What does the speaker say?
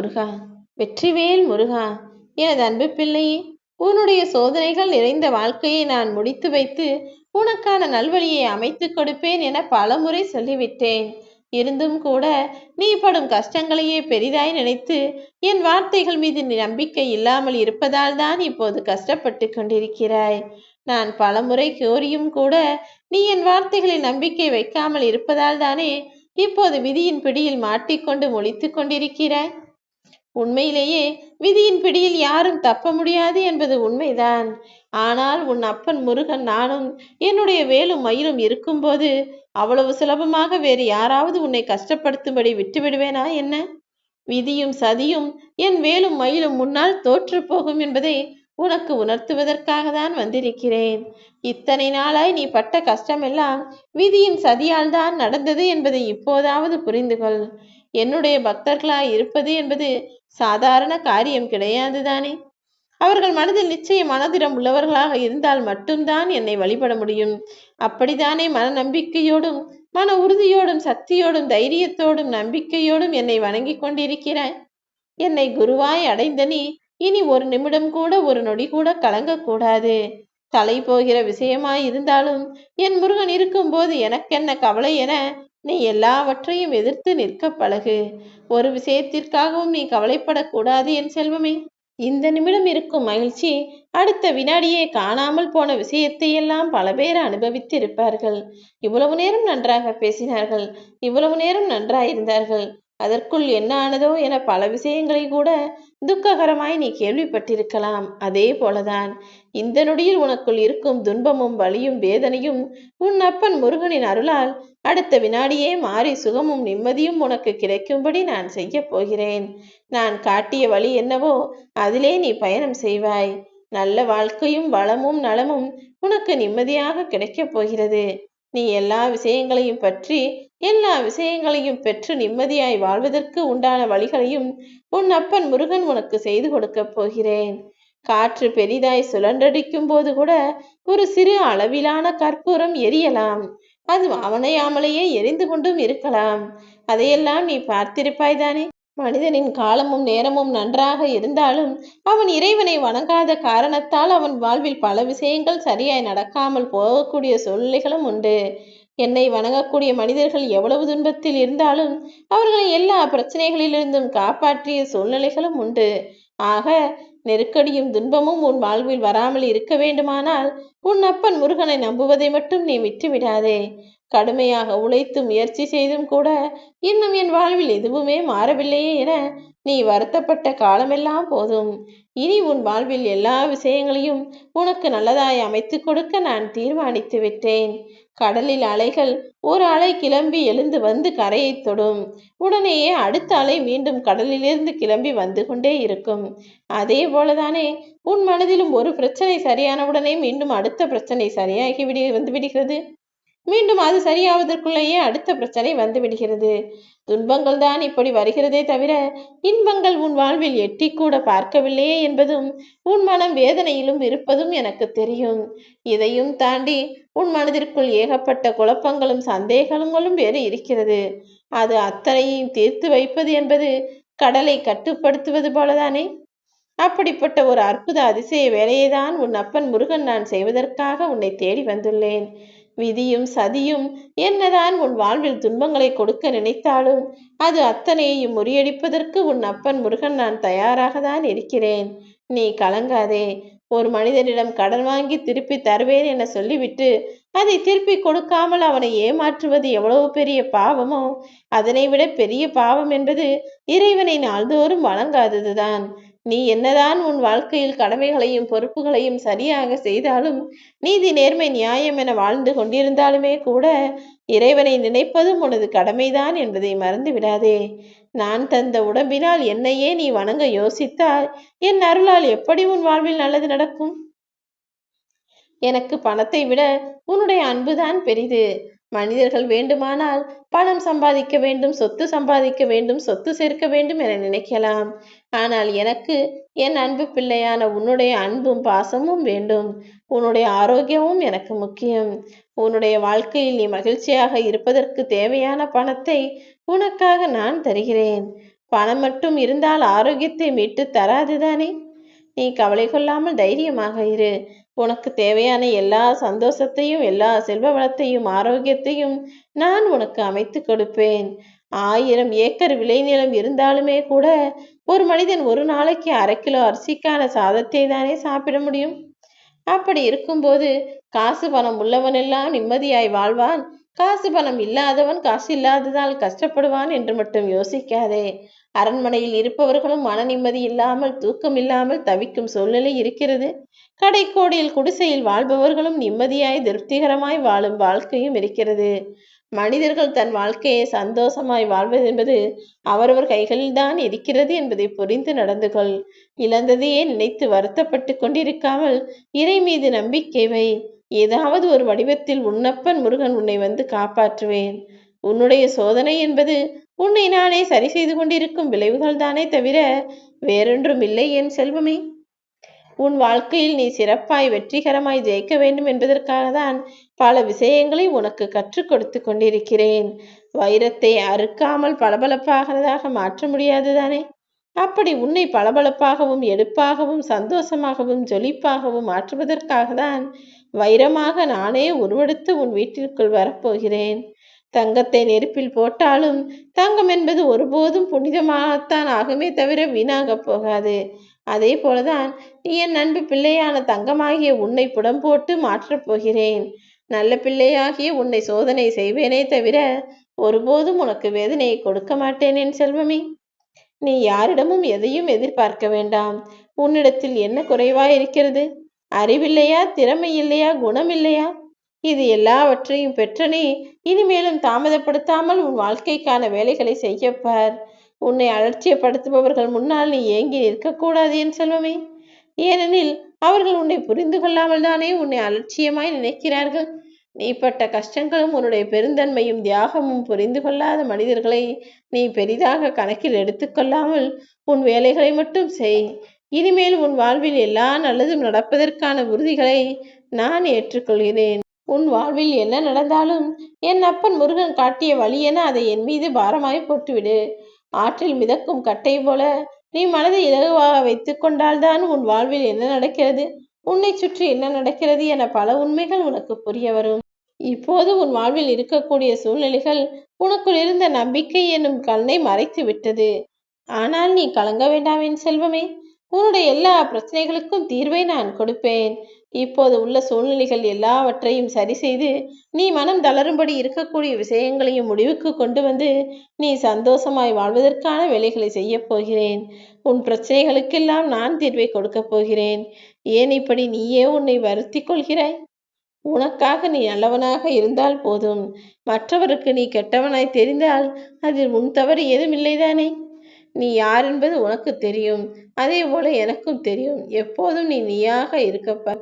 முருகா வெற்றிவேல் முருகா எனது அன்பு பிள்ளையே உன்னுடைய சோதனைகள் நிறைந்த வாழ்க்கையை நான் முடித்து வைத்து உனக்கான நல்வழியை அமைத்து கொடுப்பேன் என பலமுறை சொல்லிவிட்டேன். இருந்தும் கூட நீ படும் கஷ்டங்களையே பெரிதாய் நினைத்து என் வார்த்தைகள் மீது நீ நம்பிக்கை இல்லாமல் இருப்பதால் தான் இப்போது கஷ்டப்பட்டு கொண்டிருக்கிறாய். நான் பலமுறை கோரியும் கூட நீ என் வார்த்தைகளில் நம்பிக்கை வைக்காமல் இருப்பதால் தானே இப்போது விதியின் பிடியில் மாட்டிக்கொண்டு முழித்து கொண்டிருக்கிறாய். உண்மையிலேயே விதியின் பிடியில் யாரும் தப்ப முடியாது என்பது உண்மைதான். ஆனால் உன் அப்பன் முருகன் நானும் என்னுடைய வேலும் மயிலும் இருக்கும்போது அவ்வளவு சுலபமாக வேறு யாராவது உன்னை கஷ்டப்படுத்தும்படி விட்டுவிடுவேனா என்ன? விதியும் சதியும் என் வேலும் மயிலும் முன்னால் தோற்று போகும் என்பதை உனக்கு உணர்த்துவதற்காக தான் வந்திருக்கிறேன். இத்தனை நாளாய் நீ பட்ட கஷ்டமெல்லாம் விதியின் சதியால் தான் நடந்தது என்பதை இப்போதாவது புரிந்து கொள் என்னுடைய பக்தர்களாய் இருப்பது என்பது சாதாரண காரியம் கிடையாது தானே. அவர்கள் மனதில் நிச்சய மனதிடம் உள்ளவர்களாக இருந்தால் மட்டும்தான் என்னை வழிபட முடியும். அப்படித்தானே மன நம்பிக்கையோடும் மன உறுதியோடும் சக்தியோடும் தைரியத்தோடும் நம்பிக்கையோடும் என்னை வணங்கி கொண்டிருக்கிறாய். என்னை குருவாய் அடைந்த நீ இனி ஒரு நிமிடம் கூட ஒரு நொடி கூட கலங்கக்கூடாது தலை போகிற விஷயமாய் இருந்தாலும் என் முருகன் இருக்கும்போது எனக்கென்ன கவலை என நீ எல்லாவற்றையும் எதிர்த்து நிற்க பழகு. ஒரு விஷயத்திற்காகவும் நீ கவலைப்படக்கூடாது என் செல்வமே. இந்த நிமிடம் இருக்கும் மகிழ்ச்சி அடுத்த வினாடியே காணாமல் போன விஷயத்தை எல்லாம் பல பேர் அனுபவித்திருப்பார்கள். இவ்வளவு நேரம் நன்றாக பேசினார்கள். இவ்வளவு நேரம் நன்றாயிருந்தார்கள். அதற்குள் என்ன ஆனதோ என பல விஷயங்களை கூட துக்ககரமாய் நீ கேள்விப்பட்டிருக்கலாம். அதே போலதான் இந்த நொடியில் உனக்குள் இருக்கும் துன்பமும் வலியும் வேதனையும் உன் அப்பன் முருகனின் அருளால் அடுத்த வினாடியே மாறி சுகமும் நிம்மதியும் உனக்கு கிடைக்கும்படி நான் செய்ய போகிறேன். நான் காட்டிய வழி என்னவோ அதிலே நீ பயணம் செய்வாய். நல்ல வாழ்க்கையும் வளமும் நலமும் உனக்கு நிம்மதியாக கிடைக்கப் போகிறது. நீ எல்லா விஷயங்களையும் பற்றி எல்லா விஷயங்களையும் பெற்று நிம்மதியாய் வாழ்வதற்கு உண்டான வழிகளையும் உன் அப்பன் முருகன் உனக்கு செய்து கொடுக்கப் போகிறேன். காற்று பெரிதாய் சுழன்றடிக்கும் போது கூட ஒரு சிறு அளவிலான கற்பூரம் எரியலாம். அது அவனையாமலேயே எரிந்து கொண்டும் இருக்கலாம். அதையெல்லாம் நீ பார்த்திருப்பாய் தானே? மனிதனின் காலமும் நேரமும் நன்றாக இருந்தாலும் அவன் இறைவனை வணங்காத காரணத்தால் அவன் வாழ்வில் பல விஷயங்கள் சரியாய் நடக்காமல் போகக்கூடிய சூழ்நிலைகளும் உண்டு. என்னை வணங்கக்கூடிய மனிதர்கள் எவ்வளவு துன்பத்தில் இருந்தாலும் அவர்களை எல்லா பிரச்சனைகளிலிருந்தும் காப்பாற்றிய சூழ்நிலைகளும் உண்டு. ஆக நெருக்கடியும் துன்பமும் உன் வாழ்வில் வராமல் இருக்க வேண்டுமானால் உன் அப்பன் முருகனை நம்புவதை மட்டும் நீ விட்டுவிடாதே. கடுமையாக உழைத்து முயற்சி செய்தும் கூட இன்னும் என் வாழ்வில் எதுவுமே மாறவில்லையே என நீ வருத்தப்பட்ட காலமெல்லாம் போதும். இனி உன் வாழ்வில் எல்லா விஷயங்களையும் உனக்கு நல்லதாய் அமைத்து கொடுக்க நான் தீர்மானித்து விட்டேன். கடலில் அலைகள் ஒரு அலை கிளம்பி எழுந்து வந்து கரையை தொடும். உடனேயே அடுத்த அலை மீண்டும் கடலிலிருந்து கிளம்பி வந்து கொண்டே இருக்கும். அதே போலதானே உன் மனதிலும் ஒரு பிரச்சனை சரியானவுடனே மீண்டும் அடுத்த பிரச்சனை சரியாகி விடி வந்து விடுகிறது. மீண்டும் அது சரியாவதற்குள்ளேயே அடுத்த பிரச்சனை வந்து விடுகிறது துன்பங்கள் தான் இப்படி வருகிறதே தவிர இன்பங்கள் உன் வாழ்வில் எட்டி கூட பார்க்கவில்லையே என்பதும் உன் மனம் வேதனையிலும் இருப்பதும் எனக்கு தெரியும். இதையும் தாண்டி உன் மனதிற்குள் ஏகப்பட்ட குழப்பங்களும் சந்தேகங்களும் வேறு இருக்கிறது. அது அத்தனையும் தீர்த்து வைப்பது என்பது கடலை கட்டுப்படுத்துவது போலதானே? அப்படிப்பட்ட ஒரு அற்புத அதிசய வேலையை தான் உன் அப்பன் முருகன் நான் செய்வதற்காக உன்னை தேடி வந்துள்ளேன். விதியும் சதியும் என்னதான் உன் வாழ்வில் துன்பங்களை கொடுக்க நினைத்தாலும் அது அத்தனையையும் முறியடிப்பதற்கு உன் அப்பன் முருகன் நான் தயாராக தான் இருக்கிறேன். நீ கலங்காதே. ஒரு மனிதனிடம் கடன் வாங்கி திருப்பி தருவேன் என சொல்லிவிட்டு அதை திருப்பி கொடுக்காமல் அவனை ஏமாற்றுவது எவ்வளவு பெரிய பாவமோ அதனை விட பெரிய பாவம் என்பது இறைவனை நாள்தோறும் வழங்காததுதான் நீ என்னதான் உன் வாழ்க்கையில் கடமைகளையும் பொறுப்புகளையும் சரியாக செய்தாலும் நீதி நேர்மை நியாயம் என வாழ்ந்து கொண்டிருந்தாலுமே கூட இறைவனை நினைப்பதும் உனது கடமைதான் என்பதை மறந்து விடாதே. நான் தந்த உடம்பினால் என்னையே நீ வணங்க யோசித்தால் என் அருளால் எப்படி உன் வாழ்வில் நல்லது நடக்கும்? எனக்கு பணத்தை விட உன்னுடைய அன்புதான் பெரிது. மனிதர்கள் வேண்டுமானால் பணம் சம்பாதிக்க வேண்டும் சொத்து சம்பாதிக்க வேண்டும் சொத்து சேர்க்க வேண்டும் என நினைக்கலாம். ஆனால் எனக்கு என் அன்பு பிள்ளையான உன்னுடைய அன்பும் பாசமும் வேண்டும். உன்னுடைய ஆரோக்கியமும் எனக்கு முக்கியம். உன்னுடைய வாழ்க்கையில் நீ மகிழ்ச்சியாக இருப்பதற்கு தேவையான பணத்தை உனக்காக நான் தருகிறேன். பணம் மட்டும் இருந்தால் ஆரோக்கியத்தை மீட்டு தராதுதானே நீ கவலை கொள்ளாமல் தைரியமாக இரு. உனக்கு தேவையான எல்லா சந்தோஷத்தையும் எல்லா செல்வ வளத்தையும் ஆரோக்கியத்தையும் நான் உனக்கு அமைத்து கொடுப்பேன். ஆயிரம் ஏக்கர் விளைநிலம் இருந்தாலுமே கூட ஒரு மனிதன் ஒரு நாளைக்கு அரை கிலோ அரிசிக்கான சாதத்தை தானே சாப்பிட முடியும்? அப்படி இருக்கும்போது காசு பணம் உள்ளவனெல்லாம் நிம்மதியாய் வாழ்வான். காசு பணம் இல்லாதவன் காசு இல்லாததால் கஷ்டப்படுவான் என்று மட்டும் யோசிக்காதே. அரண்மனையில் இருப்பவர்களும் மன நிம்மதி இல்லாமல் தூக்கம் இல்லாமல் தவிக்கும் சூழ்நிலை இருக்கிறது. கடைக்கோடியில் குடிசையில் வாழ்பவர்களும் நிம்மதியாய் திருப்திகரமாய் வாழும் வாழ்க்கையும் இருக்கிறது. மனிதர்கள் தன் வாழ்க்கையை சந்தோஷமாய் வாழ்வதென்பது அவரவர் கைகளில்தான் இருக்கிறது என்பதை புரிந்து நடந்து கொள் இழந்ததையே நினைத்து வருத்தப்பட்டு கொண்டிருக்காமல் இறை மீது நம்பிக்கை வை. ஏதாவது ஒரு வடிவத்தில் உன்னப்பன் முருகன் உன்னை வந்து காப்பாற்றுவேன். உன்னுடைய சோதனை என்பது உன்னை நானே சரி செய்து கொண்டிருக்கும் விளைவுகள் தானே தவிர வேறொன்றும் இல்லை என் செல்வமே. உன் வாழ்க்கையில் நீ சிறப்பாய் வெற்றிகரமாய் ஜெயிக்க வேண்டும் என்பதற்காக தான் பல விஷயங்களை உனக்கு கற்றுக் கொடுத்து கொண்டிருக்கிறேன். வைரத்தை அறுக்காமல் பளபளப்பாகிறதாக மாற்ற முடியாது தானே? அப்படி உன்னை பளபளப்பாகவும் எடுப்பாகவும் சந்தோஷமாகவும் ஜொலிப்பாகவும் மாற்றுவதற்காக தான் வைரமாக நானே உருவெடுத்து உன் வீட்டிற்குள் வரப்போகிறேன். தங்கத்தை நெருப்பில் போட்டாலும் தங்கம் என்பது ஒருபோதும் புனிதமாகத்தான் ஆகுமே தவிர வீணாகப் போகாது. அதே போலதான் நீ என் அன்பு பிள்ளையான தங்கமாகிய உன்னை புடம் போட்டு மாற்றப் போகிறேன். நல்ல பிள்ளையாகிய உன்னை சோதனை செய்வேனே தவிர ஒருபோதும் உனக்கு வேதனையை கொடுக்க மாட்டேனேன் செல்வமே. நீ யாரிடமும் எதையும் எதிர்பார்க்க வேண்டாம். உன்னிடத்தில் என்ன குறைவாயிருக்கிறது அறிவில்லையா? திறமை இல்லையா குணம் இல்லையா இது எல்லாவற்றையும் பெற்ற நீ இனிமேலும் தாமதப்படுத்தாமல் உன் வாழ்க்கைக்கான வேலைகளை செய்யப்பார். உன்னை அலட்சியப்படுத்துபவர்கள் முன்னால் நீ ஏங்கி நிற்கக்கூடாது என் செல்வமே. ஏனெனில் அவர்கள் உன்னை புரிந்து கொள்ளாமல் தானே உன்னை அலட்சியமாய் நினைக்கிறார்கள். நீ பட்ட கஷ்டங்களும் உன்னுடைய பெருந்தன்மையும் தியாகமும் புரிந்து கொள்ளாத மனிதர்களை நீ பெரிதாக கணக்கில் எடுத்துக்கொள்ளாமல் உன் வேலைகளை மட்டும் செய். இனிமேல் உன் வாழ்வில் எல்லா நல்லதும் நடப்பதற்கான உறுதிகளை நான் ஏற்றுக்கொள்கிறேன். உன் வாழ்வில் என்ன நடந்தாலும் என் அப்பன் முருகன் காட்டிய வழி என அதை என் மீது பாரமாய் போட்டுவிடு. ஆற்றில் மிதக்கும் கட்டை போல நீ மனதை இலகுவாக வைத்து கொண்டால்தான் உன் வாழ்வில் என்ன நடக்கிறது? உன்னை சுற்றி என்ன நடக்கிறது என பல உண்மைகள் உனக்கு புரிய வரும். இப்போது உன் வாழ்வில் இருக்கக்கூடிய சூழ்நிலைகள் உனக்குள் இருந்த நம்பிக்கை என்னும் கண்ணை மறைத்து விட்டது. ஆனால் நீ கலங்க வேண்டாம் என் செல்வமே. உன்னுடைய எல்லா பிரச்சனைகளுக்கும் தீர்வை நான் கொடுப்பேன். இப்போது உள்ள சூழ்நிலைகள் எல்லாவற்றையும் சரி செய்து நீ மனம் தளரும்படி இருக்கக்கூடிய விஷயங்களையும் முடிவுக்கு கொண்டு வந்து நீ சந்தோஷமாய் வாழ்வதற்கான வேலைகளை செய்யப் போகிறேன். உன் பிரச்சனைகளுக்கெல்லாம் நான் தீர்வை கொடுக்கப் போகிறேன். ஏன் இப்படி நீயே உன்னை வருத்தி கொள்கிறாய்? உனக்காக நீ நல்லவனாக இருந்தால் போதும். மற்றவருக்கு நீ கெட்டவனாய் தெரிந்தால் அதில் உன் தவறு ஏதும் இல்லைதானே? நீ யார் என்பது உனக்கு தெரியும். அதே போல எனக்கும் தெரியும். எப்போதும் நீ நீயாக இருக்கப்ப